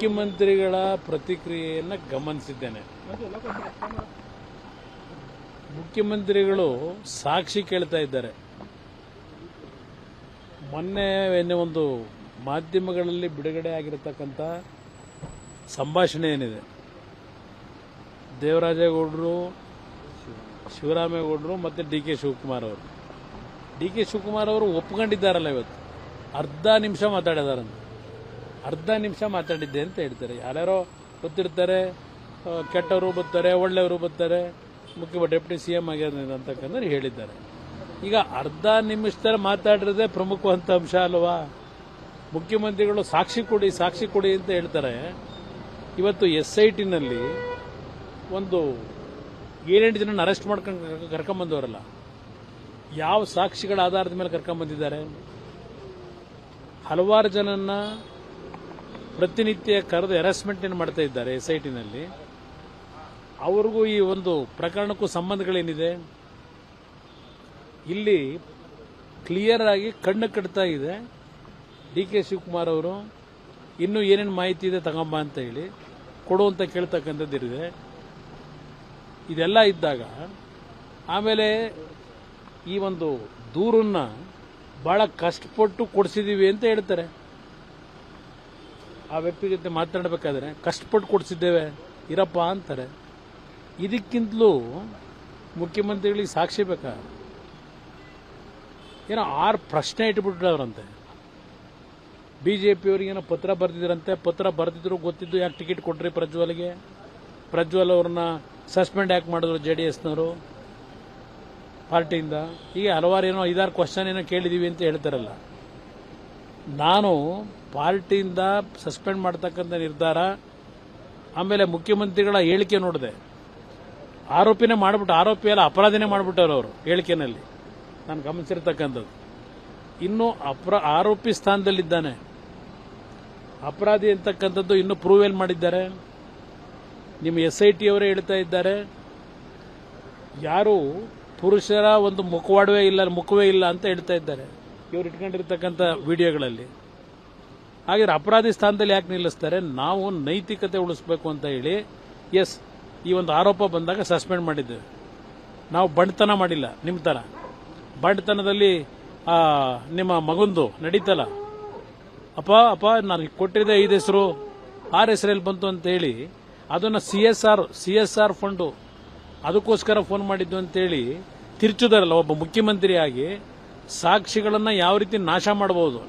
ಮುಖ್ಯಮಂತ್ರಿಗಳ ಪ್ರತಿಕ್ರಿಯೆಯನ್ನು ಗಮನಿಸಿದ್ದೇನೆ. ಮುಖ್ಯಮಂತ್ರಿಗಳು ಸಾಕ್ಷಿ ಕೇಳ್ತಾ ಇದ್ದಾರೆ. ಮೊನ್ನೆ ಏನೇ ಒಂದು ಮಾಧ್ಯಮಗಳಲ್ಲಿ ಬಿಡುಗಡೆ ಆಗಿರತಕ್ಕಂಥ ಸಂಭಾಷಣೆ ಏನಿದೆ? ದೇವರಾಜೇಗೌಡರು, ಶಿವರಾಮೇಗೌಡರು ಮತ್ತು ಡಿ ಕೆ ಶಿವಕುಮಾರ್ ಅವರು. ಡಿ ಕೆ ಶಿವಕುಮಾರ್ ಅವರು ಒಪ್ಕೊಂಡಿದ್ದಾರಲ್ಲ ಇವತ್ತು? ಅರ್ಧ ನಿಮಿಷ ಮಾತಾಡಿದಾರಂತ. ಅರ್ಧ ನಿಮಿಷ ಮಾತಾಡಿದ್ದೆ ಅಂತ ಹೇಳ್ತಾರೆ. ಯಾರ್ಯಾರೋ ಗೊತ್ತಿರ್ತಾರೆ ಕೆಟ್ಟವರು ಬರ್ತಾರೆ, ಒಳ್ಳೆಯವರು ಬರ್ತಾರೆ ಮುಖ್ಯ ಡೆಪ್ಯೂಟಿ ಸಿ ಎಂ ಆಗ್ಯಾರ ಅಂತಕ್ಕಂದ್ರೆ ಹೇಳಿದ್ದಾರೆ. ಈಗ ಅರ್ಧ ನಿಮಿಷದಲ್ಲಿ ಮಾತಾಡಿರೋದೇ ಪ್ರಮುಖವಂತ ಅಂಶ ಅಲ್ವಾ? ಮುಖ್ಯಮಂತ್ರಿಗಳು ಸಾಕ್ಷಿ ಕೊಡಿ ಸಾಕ್ಷಿ ಕೊಡಿ ಅಂತ ಹೇಳ್ತಾರೆ. ಇವತ್ತು ಎಸ್ ಐ ಟಿನಲ್ಲಿ ಒಂದು ಏಳೆಂಟು ಜನ ಅರೆಸ್ಟ್ ಮಾಡ್ಕೊಂಡು ಕರ್ಕೊಂಬಂದವರಲ್ಲ. ಯಾವ ಸಾಕ್ಷಿಗಳ ಆಧಾರದ ಮೇಲೆ ಕರ್ಕೊಂಬಂದಿದ್ದಾರೆ? ಹಲವಾರು ಜನನ್ನ ಪ್ರತಿನಿತ್ಯ ಕರೆದು ಹೆರಾಸ್ಮೆಂಟ್ ಏನು ಮಾಡ್ತಾ ಇದ್ದಾರೆ ಎಸ್ ಅವ್ರಿಗೂ ಈ ಒಂದು ಪ್ರಕರಣಕ್ಕೂ ಸಂಬಂಧಗಳೇನಿದೆ? ಇಲ್ಲಿ ಕ್ಲಿಯರ್ ಆಗಿ ಕಣ್ಣು ಕಟ್ತಾ ಇದೆ ಡಿ ಕೆ ಶಿವಕುಮಾರ್ ಅವರು. ಇನ್ನೂ ಏನೇನು ಮಾಹಿತಿ ಇದೆ ತಗೊಂಬ ಅಂತ ಹೇಳಿ ಕೊಡುವಂತ ಕೇಳ್ತಕ್ಕಂಥದ್ದಿದೆ ಇದೆಲ್ಲ ಇದ್ದಾಗ ಆಮೇಲೆ ಈ ಒಂದು ದೂರನ್ನ ಬಹಳ ಕಷ್ಟಪಟ್ಟು ಕೊಡಿಸಿದೀವಿ ಅಂತ ಹೇಳ್ತಾರೆ. ಆ ವ್ಯಕ್ತಿ ಜೊತೆ ಮಾತನಾಡಬೇಕಾದ್ರೆ, ಕಷ್ಟಪಟ್ಟು ಕೊಡಿಸಿದ್ದೇವೆ, ಇರಪ್ಪ ಅಂತಾರೆ. ಇದಕ್ಕಿಂತಲೂ ಮುಖ್ಯಮಂತ್ರಿಗಳಿಗೆ ಸಾಕ್ಷಿ ಬೇಕಾ? ಏನೋ ಆರು ಪ್ರಶ್ನೆ ಇಟ್ಬಿಟ್ರವ್ರಂತೆ ಬಿ ಜೆ ಏನೋ ಪತ್ರ ಬರೆದಿದ್ರಂತೆ, ಪತ್ರ ಬರೆದಿದ್ರು ಗೊತ್ತಿದ್ದು ಯಾಕೆ ಟಿಕೆಟ್ ಕೊಟ್ರಿ ಪ್ರಜ್ವಲ್ಗೆ? ಪ್ರಜ್ವಲ್ ಅವ್ರನ್ನ ಸಸ್ಪೆಂಡ್ ಯಾಕೆ ಮಾಡಿದ್ರು ಜೆ ಡಿ ಎಸ್ನವರು? ಪಾರ್ಟಿಯಿಂದ? ಹೀಗೆ ಹಲವಾರು ಏನೋ ಐದಾರು ಕ್ವಶನ್ ಏನೋ ಕೇಳಿದೀವಿ ಅಂತ ಹೇಳ್ತಾರಲ್ಲ. ನಾನು ಪಾರ್ಟಿಯಿಂದ ಸಸ್ಪೆಂಡ್ ಮಾಡ್ತಕ್ಕಂಥ ನಿರ್ಧಾರ, ಆಮೇಲೆ ಮುಖ್ಯಮಂತ್ರಿಗಳ ಹೇಳಿಕೆ ನೋಡಿದೆ. ಆರೋಪಿನೇ ಮಾಡಿಬಿಟ್ಟು, ಆರೋಪಿ ಎಲ್ಲ ಅಪರಾಧಿನೇ ಮಾಡಿಬಿಟ್ಟವ್ರು ಅವರು ಹೇಳಿಕೆನಲ್ಲಿ. ನಾನು ಗಮನಿಸಿರ್ತಕ್ಕಂಥದ್ದು. ಇನ್ನು ಅಪ್ರ, ಆರೋಪಿ ಸ್ಥಾನದಲ್ಲಿದ್ದಾನೆ. ಅಪರಾಧಿ ಅಂತಕ್ಕಂಥದ್ದು ಇನ್ನು ಪ್ರೂವ್ ಎಲ್ಲಿ ಮಾಡಿದ್ದಾರೆ? ನಿಮ್ಮ ಎಸ್ ಐ ಟಿ ಅವರೇ ಹೇಳ್ತಾ ಇದ್ದಾರೆ. ಯಾರು ಪುರುಷರ ಒಂದು ಮುಖವಾಡವೇ ಇಲ್ಲ, ಮುಖವೇ ಇಲ್ಲ ಅಂತ ಹೇಳ್ತಾ ಇದ್ದಾರೆ. ಇವ್ರು ಇಟ್ಕೊಂಡಿರ್ತಕ್ಕಂಥ ವಿಡಿಯೋಗಳಲ್ಲಿ. ಹಾಗಾದ್ರೆ ಅಪರಾಧಿ ಸ್ಥಾನದಲ್ಲಿ ಯಾಕೆ ನಿಲ್ಲಿಸ್ತಾರೆ? ನಾವು ನೈತಿಕತೆ ಉಳಿಸ್ಬೇಕು ಅಂತ ಹೇಳಿ, ಎಸ್, ಈ ಒಂದು ಆರೋಪ ಬಂದಾಗ ಸಸ್ಪೆಂಡ್ ಮಾಡಿದ್ದೇವೆ. ನಾವು ಬಂಡ್ತನ ಮಾಡಿಲ್ಲ ನಿಮ್ಮ ಥರ. ಬಂಡತನದಲ್ಲಿ ನಿಮ್ಮ ಮಗಂದು ನಡೀತಲ್ಲ. ಅಪ್ಪ ಅಪ್ಪ, ನಾನು ಕೊಟ್ಟಿದ್ದೆ ಐದು ಹೆಸರು, ಆರು ಹೆಸರಲ್ಲಿ ಬಂತು ಅಂತ ಹೇಳಿ, ಅದನ್ನ C S R, C S R fund, ಅದಕ್ಕೋಸ್ಕರ ಫೋನ್ ಮಾಡಿದ್ದು ಅಂತೇಳಿ ತಿರ್ಚುದಾರಲ್ಲ ಒಬ್ಬ ಮುಖ್ಯಮಂತ್ರಿಯಾಗಿ, ಸಾಕ್ಷಿಗಳನ್ನು ಯಾವ ರೀತಿ ನಾಶ ಮಾಡಬಹುದು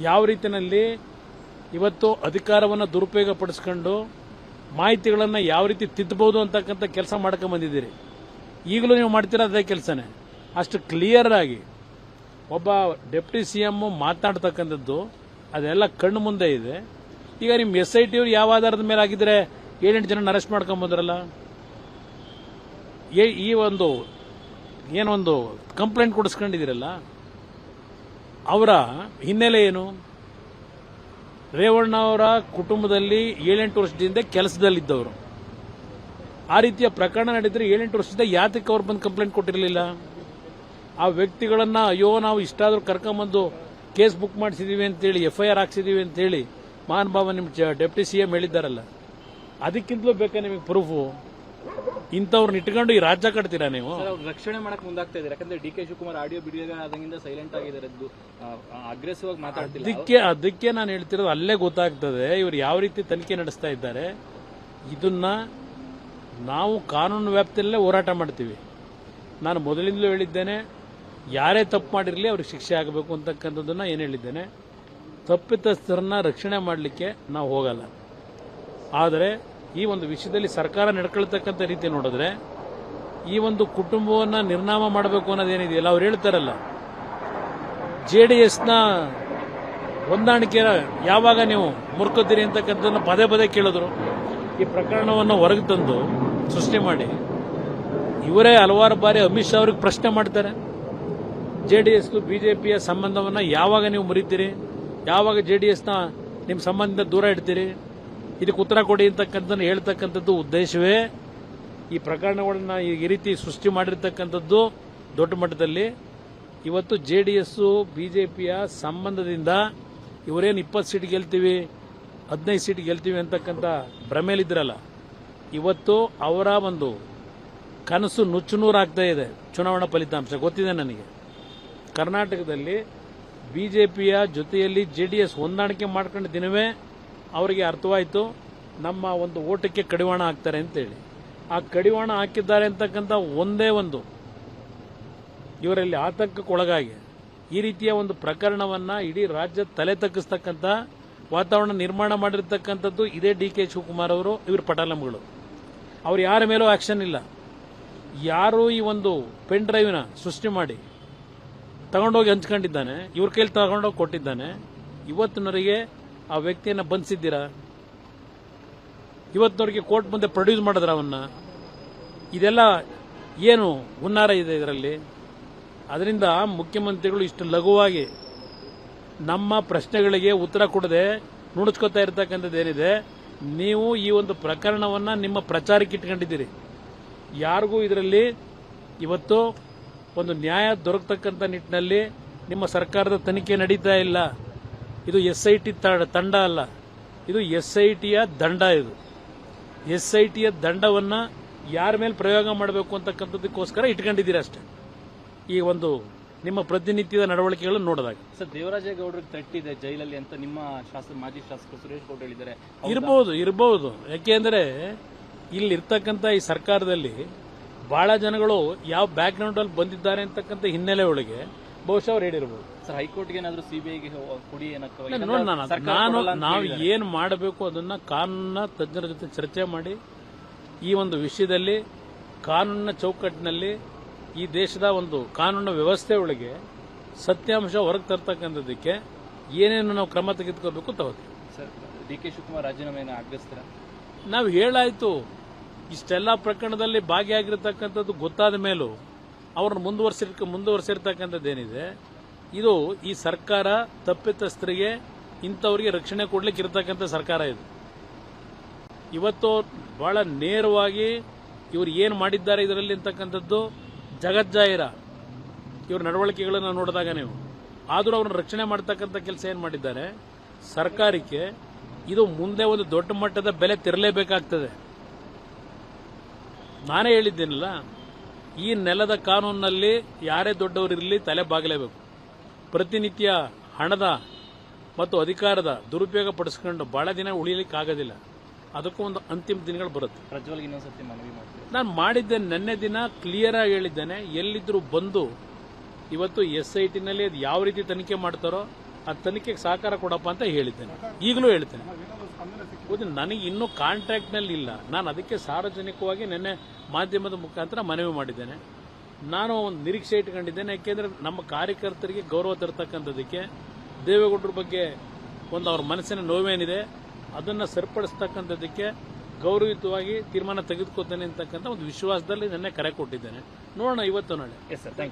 ಯಾವ ರೀತಿಯಲ್ಲಿ ಇವತ್ತು ಅಧಿಕಾರವನ್ನು ದುರುಪಯೋಗ ಪಡಿಸ್ಕೊಂಡು ಮಾಹಿತಿಗಳನ್ನು ಯಾವ ರೀತಿ ತಿದ್ದಬಹುದು ಅಂತಕ್ಕಂಥ ಕೆಲಸ ಮಾಡ್ಕೊಂಡು ಬಂದಿದ್ದೀರಿ. ಈಗಲೂ ನೀವು ಮಾಡ್ತೀರ ಅದೇ ಕೆಲಸನೇ? ಅಷ್ಟು ಕ್ಲಿಯರ್ ಆಗಿ ಒಬ್ಬ ಡೆಪ್ಟಿ ಸಿ ಎಂ ಮಾತನಾಡ್ತಕ್ಕಂಥದ್ದು ಅದೆಲ್ಲ ಕಣ್ಣು ಮುಂದೆ ಇದೆ. ಈಗ ನಿಮ್ಮ ಎಸ್ ಐ ಟಿ ಅವ್ರು ಯಾವ ಆಧಾರದ ಮೇಲೆ ಆಗಿದ್ರೆ ಏಳೆಂಟು ಜನ ಅರೆಸ್ಟ್ ಮಾಡ್ಕೊಂಡ್ ಬಂದ್ರಲ್ಲ? ಏ- ಈ ಒಂದು, ಏನೊಂದು ಕಂಪ್ಲೇಂಟ್ ಕೊಡಿಸ್ಕೊಂಡಿದ್ದೀರಲ್ಲ? ಅವರ ಹಿನ್ನೆಲೆ ಏನು? ರೇವಣ್ಣ ಅವರ ಕುಟುಂಬದಲ್ಲಿ ಏಳೆಂಟು ವರ್ಷದಿಂದ ಕೆಲಸದಲ್ಲಿದ್ದವರು. ಆ ರೀತಿಯ ಪ್ರಕರಣ ನಡೆದರೆ ಏಳೆಂಟು ವರ್ಷದಿಂದ ಯಾತಕ್ಕೆ ಅವ್ರು ಬಂದು ಕಂಪ್ಲೇಂಟ್ ಕೊಟ್ಟಿರಲಿಲ್ಲ? ಆ ವ್ಯಕ್ತಿಗಳನ್ನ ಅಯ್ಯೋ, ನಾವು ಇಷ್ಟಾದರೂ ಕರ್ಕೊಂಬಂದು ಕೇಸ್ ಬುಕ್ ಮಾಡಿಸಿದ್ದೀವಿ ಅಂತೇಳಿ ಎಫ್ ಐ ಆರ್ ಹಾಕ್ಸಿದೀವಿ ಅಂತೇಳಿ ಮಹಾನ್ ಬಾಬಾ ನಿಮ್ಮ ಡೆಪ್ಟಿ ಸಿ ಎಂ ಹೇಳಿದ್ದಾರಲ್ಲ. ಅದಕ್ಕಿಂತಲೂ ಬೇಕಾ ನಿಮಗೆ ಪ್ರೂಫು? ಇಂಥವ್ರನ್ನ ಇಟ್ಕೊಂಡು ಈ ರಾಜ್ಯ ಕಟ್ತೀರಾ ನೀವು? ರಕ್ಷಣೆ ಮಾಡಕ್ ಮುಂದಾಗ್ತಾ ಇದ್ದಾರೆ ಯಾಕಂದ್ರೆ ಡಿ ಕೆ ಶಿವಕುಮಾರ್ ಆಡಿಯೋ ಆದಂಗಿಂದ ಸೈಲೆಂಟ್ ಆಗಿದ್ದಾರೆ ಅಗ್ರೆಸಿವ್ ಆಗಿ ಮಾತಾಡ್ತಿಲ್ಲ. ಅದಕ್ಕೆ ಅದಕ್ಕೆ ನಾನು ಹೇಳ್ತಿರೋದು ಅಲ್ಲೇ ಗೊತ್ತಾಗ್ತದೆ. ಇವ್ರು ಯಾವ ರೀತಿ ತನಿಖೆ ನಡೆಸ್ತಾ ಇದ್ದಾರೆ ಇದನ್ನ ನಾವು ಕಾನೂನು ವ್ಯಾಪ್ತಿಯಲ್ಲೇ ಹೋರಾಟ ಮಾಡ್ತೀವಿ. ನಾನು ಮೊದಲಿಂದಲೂ ಹೇಳಿದ್ದೇನೆ ಯಾರೇ ತಪ್ಪು ಮಾಡಿರಲಿ ಅವ್ರಿಗೆ ಶಿಕ್ಷೆ ಆಗಬೇಕು ಅಂತಕ್ಕಂಥದ್ದನ್ನು ಏನು ಹೇಳಿದ್ದೇನೆ. ತಪ್ಪಿತಸ್ಥರನ್ನ ರಕ್ಷಣೆ ಮಾಡಲಿಕ್ಕೆ ನಾವು ಹೋಗಲ್ಲ. ಆದರೆ ಈ ಒಂದು ವಿಷಯದಲ್ಲಿ ಸರ್ಕಾರ ನಡ್ಕೊಳ್ತಕ್ಕಂಥ ರೀತಿ ನೋಡಿದ್ರೆ ಈ ಒಂದು ಕುಟುಂಬವನ್ನ ನಿರ್ನಾಮ ಮಾಡಬೇಕು ಅನ್ನೋದೇನಿದೆಯಲ್ಲ ಅವ್ರು ಹೇಳ್ತಾರಲ್ಲ, ಜೆ ಡಿ ಎಸ್ನ ಹೊಂದಾಣಿಕೆ ಯಾವಾಗ ನೀವು ಮುರ್ಕೋತೀರಿ ಅಂತಕ್ಕಂಥದ್ದನ್ನು ಪದೇ ಪದೇ ಕೇಳಿದ್ರು. ಈ ಪ್ರಕರಣವನ್ನು ಹೊರಗೆ ತಂದು ಸೃಷ್ಟಿ ಮಾಡಿ. ಇವರೇ ಹಲವಾರು ಬಾರಿ ಅಮಿತ್ ಶಾ ಅವ್ರಿಗೆ ಪ್ರಶ್ನೆ ಮಾಡ್ತಾರೆ. ಜೆ ಡಿ ಎಸ್ ಪಿಯ ಸಂಬಂಧವನ್ನು ಯಾವಾಗ ನೀವು ಮುರಿತೀರಿ? ಯಾವಾಗ ಜೆ ಡಿ ಎಸ್ನ ನಿಮ್ಮ ಸಂಬಂಧ ದೂರ ಇಡ್ತೀರಿ? ಇದಕ್ಕೆ ಉತ್ತರ ಕೊಡಿ ಅಂತಕ್ಕಂಥದ್ದನ್ನು ಹೇಳ್ತಕ್ಕಂಥದ್ದು ಉದ್ದೇಶವೇ. ಈ ಪ್ರಕರಣಗಳನ್ನ ಈ ರೀತಿ ಸೃಷ್ಟಿ ಮಾಡಿರ್ತಕ್ಕಂಥದ್ದು ದೊಡ್ಡ ಮಟ್ಟದಲ್ಲಿ. ಇವತ್ತು ಜೆ ಡಿ ಎಸ್ ಬಿಜೆಪಿಯ ಸಂಬಂಧದಿಂದ ಇವರೇನು ಇಪ್ಪತ್ತು ಸೀಟ್ ಗೆಲ್ತೀವಿ, ಹದಿನೈದು ಸೀಟ್ ಗೆಲ್ತೀವಿ ಅಂತಕ್ಕಂಥ ಭ್ರಮೇಲಿದ್ರಲ್ಲ ಇವತ್ತು ಅವರ ಒಂದು ಕನಸು ನುಚ್ಚುನೂರಾಗ್ತಾ ಇದೆ ಚುನಾವಣಾ ಫಲಿತಾಂಶ. ಗೊತ್ತಿದೆ ನನಗೆ. ಕರ್ನಾಟಕದಲ್ಲಿ ಬಿ ಜೆ ಪಿಯ ಜೊತೆಯಲ್ಲಿ ಜೆ ಡಿ ಎಸ್ ಹೊಂದಾಣಿಕೆ ಮಾಡ್ಕೊಂಡ ದಿನವೇ ಅವರಿಗೆ ಅರ್ಥವಾಯಿತು, ನಮ್ಮ ಒಂದು ಓಟಕ್ಕೆ ಕಡಿವಾಣ ಹಾಕ್ತಾರೆ ಅಂತೇಳಿ. ಆ ಕಡಿವಾಣ ಹಾಕಿದ್ದಾರೆ ಅಂತಕ್ಕಂಥ ಒಂದೇ ಒಂದು, ಇವರಲ್ಲಿ ಆತಂಕಕ್ಕೊಳಗಾಗಿ ಈ ರೀತಿಯ ಒಂದು ಪ್ರಕರಣವನ್ನು ಇಡೀ ರಾಜ್ಯ ತಲೆ ತಗ್ಗಿಸ್ತಕ್ಕಂಥ ವಾತಾವರಣ ನಿರ್ಮಾಣ ಮಾಡಿರ್ತಕ್ಕಂಥದ್ದು ಇದೇ ಡಿ ಕೆ ಶಿವಕುಮಾರ್ ಅವರು, ಇವರ ಪಟಾಲಂಗಳು. ಅವ್ರು ಯಾರ ಮೇಲೂ ಆಕ್ಷನ್ ಇಲ್ಲ. ಯಾರು ಈ ಒಂದು ಪೆನ್ ಡ್ರೈವ್ನ ಸೃಷ್ಟಿ ಮಾಡಿ ತಗೊಂಡೋಗಿ ಹಂಚ್ಕೊಂಡಿದ್ದಾನೆ, ಇವ್ರ ಕೈಲಿ ತಗೊಂಡೋಗಿ ಕೊಟ್ಟಿದ್ದಾನೆ, ಇವತ್ತಿನವರೆಗೆ ಆ ವ್ಯಕ್ತಿಯನ್ನ ಬಂಧಿಸಿದ್ದೀರಾ? ಇವತ್ತಿನವರೆಗೆ ಕೋರ್ಟ್ ಮುಂದೆ ಪ್ರೊಡ್ಯೂಸ್ ಮಾಡಿದ್ರ ಅವನ್ನ? ಇದೆಲ್ಲ ಏನು ಹುನ್ನಾರ ಇದೆ ಇದರಲ್ಲಿ? ಅದರಿಂದ ಮುಖ್ಯಮಂತ್ರಿಗಳು ಇಷ್ಟು ಲಘುವಾಗಿ ನಮ್ಮ ಪ್ರಶ್ನೆಗಳಿಗೆ ಉತ್ತರ ಕೊಡದೆ ನುಡಿಸ್ಕೊತಾ ಇರತಕ್ಕಂಥದ್ದು ಏನಿದೆ? ನೀವು ಈ ಒಂದು ಪ್ರಕರಣವನ್ನ ನಿಮ್ಮ ಪ್ರಚಾರಕ್ಕೆ ಇಟ್ಕೊಂಡಿದ್ದೀರಿ. ಯಾರಿಗೂ ಇದರಲ್ಲಿ ಇವತ್ತು ಒಂದು ನ್ಯಾಯ ದೊರಕತಕ್ಕಂಥ ನಿಟ್ಟಿನಲ್ಲಿ ನಿಮ್ಮ ಸರ್ಕಾರದ ತನಿಖೆ ನಡೀತಾ ಇಲ್ಲ. ಇದು ಎಸ್ ಐ ಟಿ ತಂಡ ಅಲ್ಲ. ಇದು ಎಸ್ ಐ ಟಿಯ ದಂಡ ಇದು. ಎಸ್ ಐ ಟಿಯ ದಂಡವನ್ನ ಯಾರ ಮೇಲೆ ಪ್ರಯೋಗ ಮಾಡಬೇಕು ಅಂತಕ್ಕಂಥದ್ದಕ್ಕೋಸ್ಕರ ಇಟ್ಕೊಂಡಿದ್ದೀರಿ ಅಷ್ಟೇ. ಈ ಒಂದು ನಿಮ್ಮ ಪ್ರತಿನಿತ್ಯದ ನಡವಳಿಕೆಗಳನ್ನು ನೋಡಿದಾಗ. ಸರ್ ದೇವರಾಜೇಗೌಡರಿಗೆ ತಟ್ಟಿದೆ ಜೈಲಲ್ಲಿ ಅಂತ ನಿಮ್ಮ ಶಾಸಕ ಮಾಜಿ ಶಾಸಕ ಸುರೇಶ್ ಗೌಡ ಹೇಳಿದ್ದಾರೆ. ಇರಬಹುದು ಇರಬಹುದು ಯಾಕೆಂದ್ರೆ ಇಲ್ಲಿ ಇರ್ತಕ್ಕಂಥ ಈ ಸರ್ಕಾರದಲ್ಲಿ ಬಹಳ ಜನಗಳು ಯಾವ ಬ್ಯಾಕ್ ಗ್ರೌಂಡ್ ಅಲ್ಲಿ ಬಂದಿದ್ದಾರೆ ಅಂತಕ್ಕಂಥ ಹಿನ್ನೆಲೆ ಒಳಗೆ ಬಹುಶಃ ಅವ್ರು ಹೇಳಿರ್ಬೋದು. ಸರ್ ಹೈಕೋರ್ಟ್ಗೆ ಏನಾದ್ರೂ ಸಿಬಿಐಗೆ ಕೊಡಿ ಏನಕ್ಕೆ ನಾನು ನಾನು ನಾವು ಏನು ಮಾಡಬೇಕು ಅದನ್ನ ಕಾನೂನ ತಜ್ಞರ ಜೊತೆ ಚರ್ಚೆ ಮಾಡಿ ಈ ಒಂದು ವಿಷಯದಲ್ಲಿ ಕಾನೂನಿನ ಚೌಕಟ್ಟಿನಲ್ಲಿ ಈ ದೇಶದ ಒಂದು ಕಾನೂನು ವ್ಯವಸ್ಥೆ ಒಳಗೆ ಸತ್ಯಾಂಶ ಹೊರಗೆ ತರ್ತಕ್ಕಂಥದ್ದಕ್ಕೆ ಏನೇನು ನಾವು ಕ್ರಮ ತೆಗೆದುಕೋಬೇಕು ತಗೋತೀವಿ ಸರ್ ಡಿ ಕೆ ಶಿವಕುಮಾರ್ ರಾಜೀನಾಮೆಯನ್ನು ಆಗ್ರಹಿಸ್ತೀರಾ? ನಾವು ಹೇಳಾಯ್ತು ಇಷ್ಟೆಲ್ಲ ಪ್ರಕರಣದಲ್ಲಿ ಭಾಗಿಯಾಗಿರ್ತಕ್ಕಂಥದ್ದು ಗೊತ್ತಾದ ಮೇಲೂ ಅವ್ರನ್ನ ಮುಂದುವರ್ಸಿ ಮುಂದುವರ್ಸಿರ್ತಕ್ಕಂಥದ್ದು ಏನಿದೆ, ಇದು ಈ ಸರ್ಕಾರ ತಪ್ಪಿತಸ್ಥರಿಗೆ ಇಂಥವ್ರಿಗೆ ರಕ್ಷಣೆ ಕೊಡ್ಲಿಕ್ಕೆ ಇರತಕ್ಕಂಥ ಸರ್ಕಾರ ಇದು. ಇವತ್ತು ಬಹಳ ನೇರವಾಗಿ ಇವರು ಏನು ಮಾಡಿದ್ದಾರೆ ಇದರಲ್ಲಿ ಅಂತಕ್ಕಂಥದ್ದು ಜಗಜ್ಜಾಹಿರ ಇವ್ರ ನಡವಳಿಕೆಗಳನ್ನು ನೋಡಿದಾಗ ನೀವು. ಆದರೂ ಅವ್ರನ್ನ ರಕ್ಷಣೆ ಮಾಡ್ತಕ್ಕಂಥ ಕೆಲಸ ಏನು ಮಾಡಿದ್ದಾರೆ, ಸರ್ಕಾರಕ್ಕೆ ಇದು ಮುಂದೆ ಒಂದು ದೊಡ್ಡ ಮಟ್ಟದ ಬೆಲೆ ತೆರಲೇಬೇಕಾಗ್ತದೆ. ನಾನೇ ಹೇಳಿದ್ದೀನಲ್ಲ ಈ ನೆಲದ ಕಾನೂನಿನಲ್ಲಿ ಯಾರೇ ದೊಡ್ಡವರಿರಲಿ ತಲೆ ಬಾಗಲೇಬೇಕು. ಪ್ರತಿನಿತ್ಯ ಹಣದ ಮತ್ತು ಅಧಿಕಾರದ ದುರುಪಯೋಗ ಪಡಿಸ್ಕೊಂಡು ಬಹಳ ದಿನ ಉಳಿಯಲಿಕ್ಕೆ ಆಗೋದಿಲ್ಲ. ಅದಕ್ಕೂ ಒಂದು ಅಂತಿಮ ದಿನಗಳು ಬರುತ್ತೆ. ನಾನು ಮಾಡಿದ್ದೆ ನಿನ್ನೆ ದಿನ ಕ್ಲಿಯರ್ ಆಗಿ ಹೇಳಿದ್ದೇನೆ. ಎಲ್ಲಿದ್ರು ಬಂದು ಇವತ್ತು ಎಸ್ ಐ ಟಿನಲ್ಲಿ ಅದು ಯಾವ ರೀತಿ ತನಿಖೆ ಮಾಡ್ತಾರೋ ಆ ತನಿಖೆಗೆ ಸಹಕಾರ ಕೊಡಪ್ಪ ಅಂತ ಹೇಳಿದ್ದೇನೆ. ಈಗಲೂ ಹೇಳ್ತೇನೆ. ಹೌದು, ನನಗೆ ಇನ್ನೂ ಕಾಂಟ್ಯಾಕ್ಟ್ನಲ್ಲಿ ಇಲ್ಲ. ನಾನು ಅದಕ್ಕೆ ಸಾರ್ವಜನಿಕವಾಗಿ ನಿನ್ನೆ ಮಾಧ್ಯಮದ ಮುಖಾಂತರ ಮನವಿ ಮಾಡಿದ್ದೇನೆ. ನಾನು ಒಂದು ನಿರೀಕ್ಷೆ ಇಟ್ಕೊಂಡಿದ್ದೇನೆ, ಯಾಕೆಂದರೆ ನಮ್ಮ ಕಾರ್ಯಕರ್ತರಿಗೆ ಗೌರವ ತರ್ತಕ್ಕಂಥದ್ದಕ್ಕೆ ದೇವೇಗೌಡರ ಬಗ್ಗೆ ಒಂದು ಅವ್ರ ಮನಸ್ಸಿನ ನೋವೇನಿದೆ, ಅದನ್ನು ಸರಿಪಡಿಸ್ತಕ್ಕಂಥದ್ದಕ್ಕೆ ಗೌರವಯುತವಾಗಿ ತೀರ್ಮಾನ ತೆಗೆದುಕೊತೇನೆ ಅಂತಕ್ಕಂಥ ಒಂದು ವಿಶ್ವಾಸದಲ್ಲಿ ನಿನ್ನೆ ಕರೆ ಕೊಟ್ಟಿದ್ದೇನೆ. ನೋಡೋಣ ಇವತ್ತು ನಾಳೆ ಎಸ್ ಸರ್ ಥ್ಯಾಂಕ್